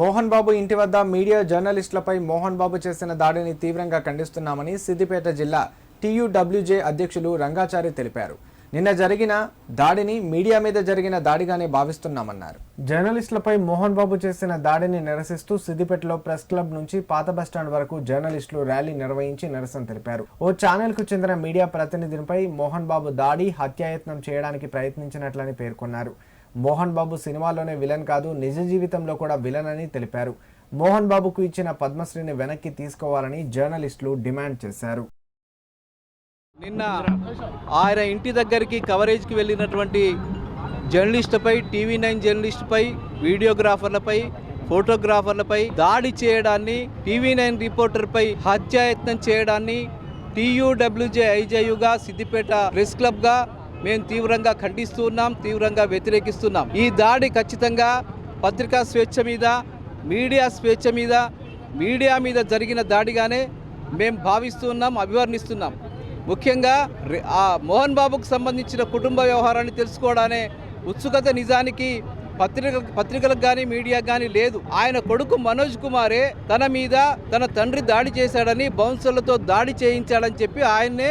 మోహన్ బాబు ఇంటి వద్ద మీడియా జర్నలిస్టులపై మోహన్ బాబు చేసిన దాడిని తీవ్రంగా ఖండిస్తున్నామని సిద్దిపేట జిల్లా టీయూడబ్ల్యూజే అధ్యక్షులు రంగాచారి తెలిపారు. నిన్న జరిగిన దాడిని మీడియా మీద జరిగిన దాడిగానే భావిస్తున్నామన్నారు. జర్నలిస్టులపై మోహన్ బాబు చేసిన దాడిని నిరసిస్తూ సిద్దిపేటలో ప్రెస్ క్లబ్ నుంచి పాత బస్టాండ్ వరకు జర్నలిస్టులు ర్యాలీ నిర్వహించి నిరసన తెలిపారు. ఓ ఛానల్కు చెందిన మీడియా ప్రతినిధినిపై మోహన్ బాబు దాడి హత్యాయత్నం చేయడానికి ప్రయత్నించినట్లని పేర్కొన్నారు. మోహన్ బాబు సినిమాలోనే విలన్ కాదు నిజ జీవితంలో కూడా విలన్ అని తెలిపారు. మోహన్ బాబుకు ఇచ్చిన పద్మశ్రీని వెనక్కి తీసుకోవాలని జర్నలిస్టులు డిమాండ్ చేశారు. నిన్న ఆయన ఇంటి దగ్గరికి కవరేజ్కి వెళ్ళినటువంటి జర్నలిస్టుపై టీవీ నైన్ జర్నలిస్టుపై వీడియోగ్రాఫర్లపై ఫోటోగ్రాఫర్లపై దాడి చేయడాన్ని టీవీ నైన్ రిపోర్టర్పై హత్యాయత్నం చేయడాన్ని టీయూడబ్ల్యూజే ఐజేయుగా సిద్దిపేట ప్రెస్ క్లబ్గా మేము తీవ్రంగా ఖండిస్తూ ఉన్నాం తీవ్రంగా వ్యతిరేకిస్తున్నాం. ఈ దాడి ఖచ్చితంగా పత్రికా స్వేచ్ఛ మీద మీడియా స్వేచ్ఛ మీద మీడియా మీద జరిగిన దాడిగానే మేము భావిస్తున్నాం అభివర్ణిస్తున్నాం. ముఖ్యంగా ఆ మోహన్ బాబుకు సంబంధించిన కుటుంబ వ్యవహారాన్ని తెలుసుకోవడానే ఉత్సుకత నిజానికి పత్రిక పత్రికలకు కానీ మీడియాకు కానీ లేదు. ఆయన కొడుకు మనోజ్ కుమారే తన మీద తన తండ్రి దాడి చేశాడని బౌన్సర్లతో దాడి చేయించాడని చెప్పి ఆయన్నే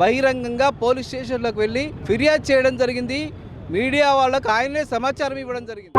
బహిరంగంగా పోలీస్ స్టేషన్లోకి వెళ్ళి ఫిర్యాదు చేయడం జరిగింది. మీడియా వాళ్ళకు ఆయనే సమాచారం ఇవ్వడం జరిగింది.